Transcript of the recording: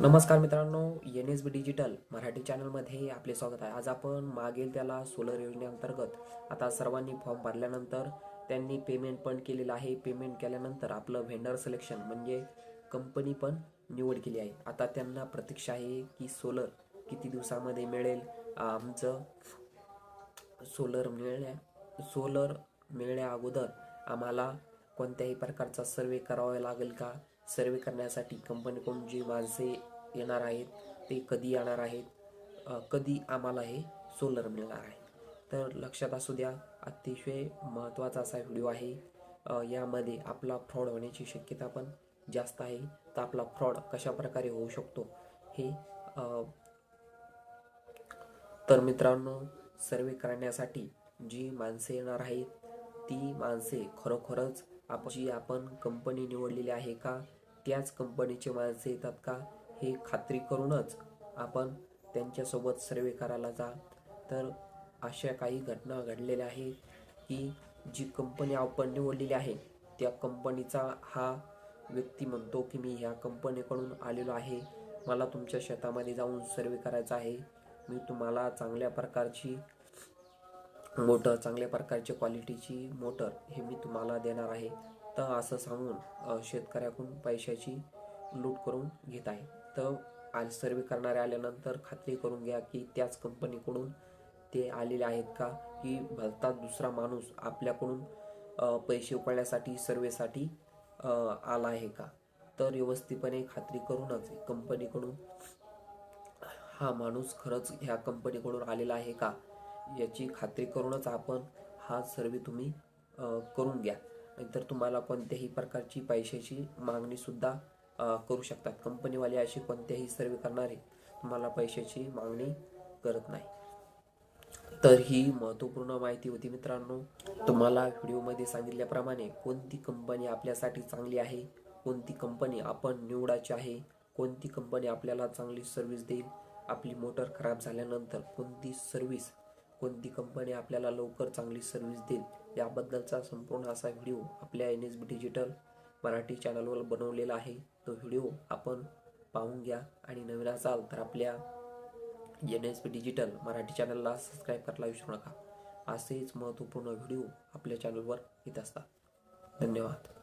नमस्कार मित्रांनो N S B digital Marathi चॅनलमध्ये आपले स्वागत आहे. आज आपण मागील त्याला सोलर योजनेअंतर्गत आता सर्वांनी फॉर्म भरल्यानंतर त्यांनी पेमेंट पण केलेलं आहे. पेमेंट केल्यानंतर आपलं व्हेंडर सिलेक्शन म्हणजे कंपनी पण निवड केली आहे. आता त्यांना प्रतीक्षा आहे की सोलर किती दिवसामध्ये मिळेल? आमचं सोलर मिळण्या सोलर मिळण्या अगोदर आम्हाला कोणत्याही प्रकारचा सर्वे करावा लागेल का? सर्वे करण्यासाठी कंपनीकडून जी माणसे येणार आहेत ते कधी येणार आहेत कधी आम्हाला हे सोलर मिळणार आहे. तर लक्षात असू द्या अतिशय महत्त्वाचा असा व्हिडिओ आहे. यामध्ये आपला फ्रॉड होण्याची शक्यता पण जास्त आहे. तर आपला फ्रॉड कशा प्रकारे होऊ शकतो हे तर मित्रांनो सर्वे करण्यासाठी जी माणसे येणार आहेत ती माणसे खरोखरच आप जी आपण कंपनी निवडलेली आहे का त्याच कंपनीचे माणसे येतात का? हे खात्री करूनच आपण त्यांच्यासोबत सर्वे करायला जा. तर अशा काही घटना घडलेल्या आहे की जी कंपनी आपण निवडलेली आहे त्या कंपनीचा हा व्यक्ती म्हणतो की मी ह्या कंपनीकडून आलेलो आहे. मला तुमच्या शेतामध्ये जाऊन सर्वे करायचा आहे. मी तुम्हाला चांगल्या प्रकारची मोटर चांगल्या प्रकारच्या क्वालिटीची मोटर हे मी तुम्हाला देणार आहे. तर असं सांगून शेतकऱ्याकडून पैशाची लूट करून घेत आहे. तर आज सर्वे करणारे आल्यानंतर खात्री करून घ्या की त्याच कंपनीकडून ते आलेले आहेत का? की भलता दुसरा माणूस आपल्याकडून पैसे उकळण्यासाठी सर्वेसाठी आला आहे का? तर व्यवस्थितपणे खात्री करूनच कंपनीकडून हा माणूस खरंच ह्या कंपनीकडून आलेला आहे का? याची खात्री करूनच आपण हा सर्वे तुम्ही करून घ्या. नाहीतर तुम्हाला कोणत्याही प्रकारची पैशाची मागणीसुद्धा करू शकतात. कंपनीवाले अशी कोणत्याही सर्वे करणारे तुम्हाला पैशाची मागणी करत नाही. तर ही महत्त्वपूर्ण माहिती होती मित्रांनो. तुम्हाला व्हिडिओमध्ये सांगितल्याप्रमाणे कोणती कंपनी आपल्यासाठी चांगली आहे कोणती कंपनी आपण निवडायची आहे कोणती कंपनी आपल्याला चांगली सर्व्हिस देईल आपली मोटर खराब झाल्यानंतर कोणती सर्व्हिस कोणती कंपनी आपल्याला लवकर चांगली सर्व्हिस देईल याबद्दलचा संपूर्ण असा व्हिडिओ आपल्या N S B digital Marathi चॅनलवर बनवलेला आहे. तो व्हिडिओ आपण पाहून घ्या आणि नवीन असाल तर आपल्या N S B digital Marathi चॅनलला सबस्क्राईब करायला विसरू नका. असेच महत्त्वपूर्ण व्हिडिओ आपल्या चॅनलवर येत असतात. धन्यवाद.